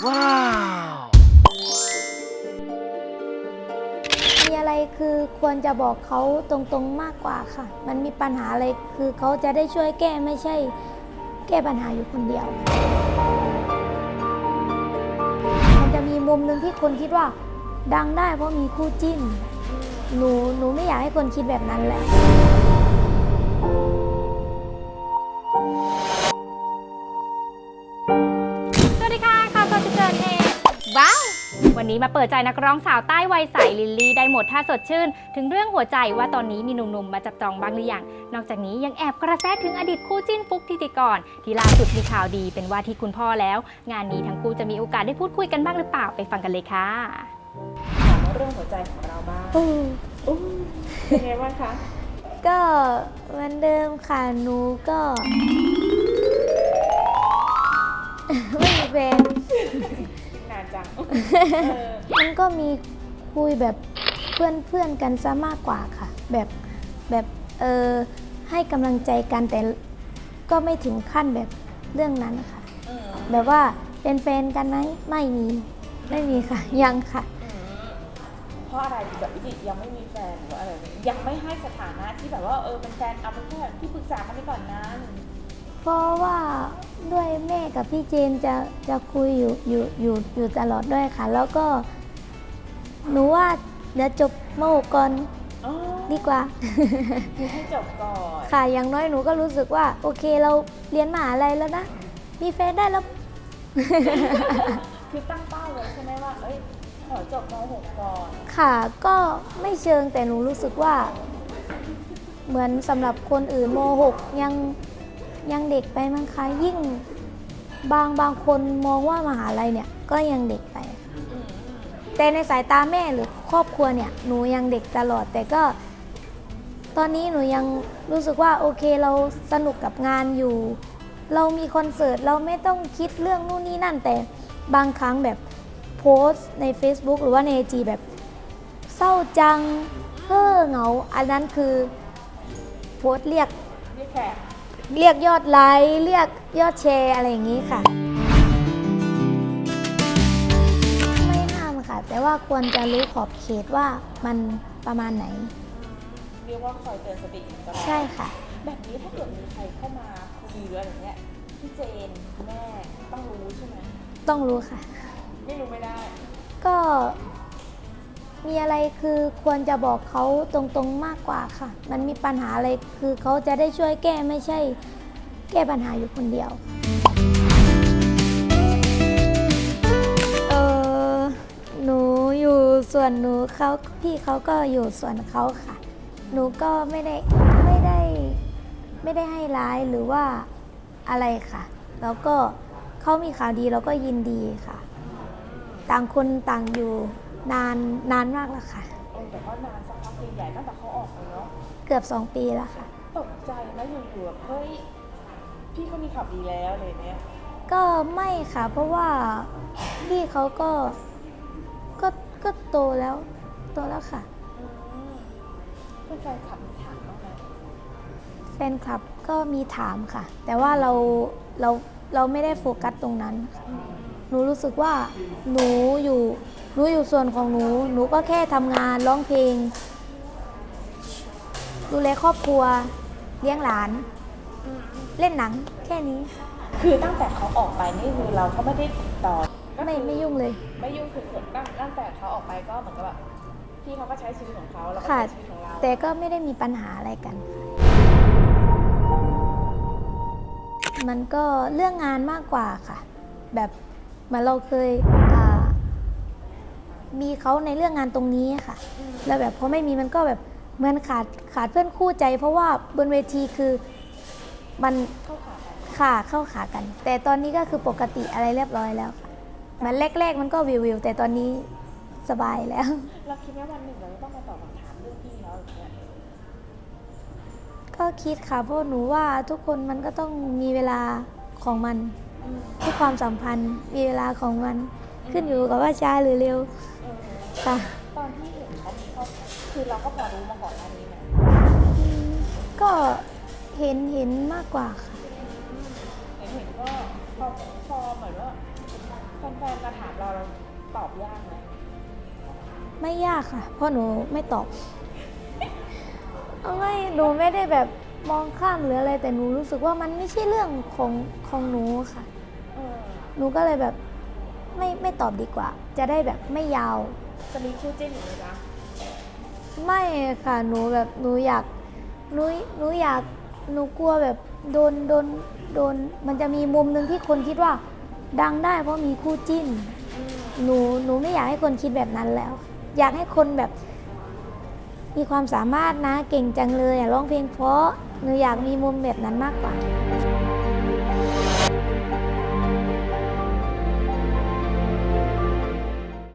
Wow! มีอะไรคือควรจะบอกเขาตรงๆมากกว่าค่ะ มันมีปัญหาอะไรคือเขาจะได้ช่วยแก้ไม่ใช่ แก้ปัญหาอยู่คนเดียว มันจะมีมุมหนึ่งที่คนคิดว่า ดังได้เพราะมีคู่จิ้น หนูหนูไม่อยากให้คนคิดแบบนั้นแหละ วันนี้มาเปิดใจนักร้องสาวใต้วัยใสลิลลี่ได้หมดท่าสดชื่น ถึงเรื่องหัวใจว่าตอนนี้มีหนุ่มๆมาจับจองบ้างหรือยัง นอกจากนี้ยังแอบกระแสถึงอดีตคู่จิ้นฟุกทิติกรที่ล่าสุดมีข่าวดีเป็นว่าที่คุณพ่อแล้ว งานนี้ทั้งคู่จะมีโอกาสได้พูดคุยกันบ้างหรือเปล่าไปฟังกันเลยค่ะถามว่าเรื่องหัวใจของเราบ้างอู้เป็นไงบ้างคะก็เหมือนเดิมค่ะหนูก็ไม่มีแฟนนาน จังเออมันก็มีคุยแบบเพื่อนเพื่อนๆกันซะมากกว่าค่ะ แบบแบบเออให้กำลังใจกันแต่ก็ไม่ถึงขั้นแบบเรื่องนั้นค่ะ อืมแบบว่าเป็นแฟนกันไหมไม่มีไม่มีค่ะ ยังค่ะ อืมเพราะอะไรถึงแบบวิจิยังไม่มีแฟนหรือว่าอะไรเนี่ยยังไม่ให้สถานะที่แบบว่าเออเป็นแฟนเอาเป็นแค่ที่ปรึกษากันไปก่อนนั้น เพราะว่าด้วยแม่กับพี่เจนจะจะคุยอยู่อยู่อยู่อยู่ตลอดด้วยค่ะ แล้วก็ หนูว่าเดี๋ยวจบมหกก่อนอ๋อดีกว่า คือให้จบก่อนค่ะอย่างน้อยหนูก็รู้สึกว่า โอเคเราเรียนมหาลัยแล้วนะ มีแฟนได้แล้ว คือตั้งเป้าเลยใช่ไหมว่า เอ้ย ขอจบม .6 ก่อน ค่ะก็ไม่เชิงแต่หนูรู้สึกว่า เหมือนสำหรับคนอื่นม .6 ยัง ยังเด็กไปมั้งคะยิ่งบางบางคนมองว่ามหาลัยเนี่ยก็ยังเด็กไปอืมอืมแต่ในสายตาแม่หรือครอบครัวเนี่ยหนูยังเด็กตลอด แต่ก็ ตอนนี้หนูยังรู้สึกว่าโอเคเราสนุกกับงานอยู่ เรามีคอนเสิร์ตเราไม่ต้องคิดเรื่องนู่นนี่นั่น แต่บางครั้งแบบโพสต์ใน Facebook หรือว่าใน IG แบบ เศร้าจังเฮ้อเหงา อันนั้นคือโพสต์เรียกนี่แขก เรียกยอดไลค์เรียกยอดแชร์อะไรอย่างนี้ค่ะ ไม่ห้ามค่ะ แต่ว่าควรจะรู้ขอบเขตว่ามันประมาณไหน เรียกว่าคอยเตือนสติอยู่ตลอดใช่ค่ะ แบบนี้ถ้าเกิดมีใครเข้ามาคุยหรืออะไรเงี้ยพี่เจนแม่ต้องรู้ใช่ไหมต้องรู้ค่ะ ไม่รู้ไม่ได้ ก็ มีอะไรคือควรจะบอกเขาตรงๆมากกว่าค่ะ มันมีปัญหาอะไรคือเขาจะได้ช่วยแก้ไม่ใช่ แก้ปัญหาอยู่คนเดียว เออหนูอยู่ส่วนหนูเขาพี่เขาก็อยู่ส่วนเขาค่ะ หนูก็ไม่ได้ไม่ได้ไม่ได้ให้ร้ายหรือว่าอะไรค่ะ แล้วก็เขามีข่าวดีเราก็ยินดีค่ะ ต่างคนต่างอยู่ นานนานมากแล้วค่ะ เออแต่ก็นานสักพักใหญ่ๆตั้งแต่เขาออกไปเนาะเกือบสองปีแล้วค่ะ ตกใจไหมอยู่ๆแบบเฮ้ยพี่เขามีข่าวดีแล้วอะไรเนี้ยก็ไม่ค่ะ เพราะว่าพี่เขาก็ก็ก็โตแล้วโตแล้วค่ะ อืมเพื่อนแฟนคลับมีถามบ้างไหมแฟนคลับก็มีถามค่ะ แต่ว่าเราเราเราไม่ได้โฟกัสตรงนั้นค่ะ หนูรู้สึกว่าหนูอยู่หนูอยู่ส่วนของหนู หนูก็แค่ทำงานร้องเพลง ดูแลครอบครัว เลี้ยงหลาน เล่นหนังแค่นี้ คือตั้งแต่เขาออกไปนี่คือเราก็ไม่ได้ติดต่อก็ไม่คือไม่ยุ่งเลย ไม่ยุ่งคือตั้งตั้งแต่เขาออกไปก็เหมือนกับแบบพี่เขาก็ใช้ชีวิตของเขาเราก็ค่ะ ใช้ชีวิตของเรา แต่ก็ไม่ได้มีปัญหาอะไรกัน มันก็เรื่องงานมากกว่าค่ะ แบบ เหมือนเราเคยมีเขาในเรื่องงานตรงนี้ค่ะ แล้วแบบพอไม่มีมันก็แบบเหมือนขาดขาดเพื่อนคู่ใจ เพราะว่าบนเวทีคือมันเข้าขากันขาเข้าขากัน แต่ตอนนี้ก็คือปกติอะไรเรียบร้อยแล้วค่ะมันแรกๆ มันก็วิววิวๆแต่ตอนนี้สบายแล้วเราคิดว่าวันหนึ่งเราต้องมาตอบคำถามเรื่องพี่เขาอย่างเงี้ยก็คิดค่ะเพราะหนูว่าทุกคนมันก็ต้องมีเวลาของมัน ทุกความสัมพันธ์มีเวลาของมัน ขึ้นอยู่กับว่าช้าหรือเร็วเออค่ะตอนที่เห็นเขามีครอบครัวคือเราก็พอรู้มาก่อนหน้านี้ไหมอืมก็เห็นเห็นมากกว่าค่ะ เห็นเห็นก็พอพอเหมือนว่าแฟนๆมาถามเราเราตอบยากไหมไม่ยากค่ะ เพราะหนูไม่ตอบเอาไม่หนูไม่ได้แบบ มองข้ามหรืออะไรแต่หนูรู้สึกว่ามันไม่ใช่เรื่องของของหนูค่ะเออหนูก็เลยแบบไม่ไม่ตอบดีกว่า จะได้แบบไม่ยาว จะมีคู่จิ้นอยู่ไหมจ๊ะไม่ค่ะหนูแบบหนูอยากหนูหนูอยากหนูกลัวแบบโดนโดนโดน มันจะมีมุมหนึ่งที่คนคิดว่า ดังได้เพราะมีคู่จิ้น อืมหนูหนูไม่อยากให้คนคิดแบบนั้นแล้ว อยากให้คนแบบ มีความสามารถนะเก่งจังเลยร้องเพลงเพราะหนูอยากมีมุมแบบนั้นมากกว่า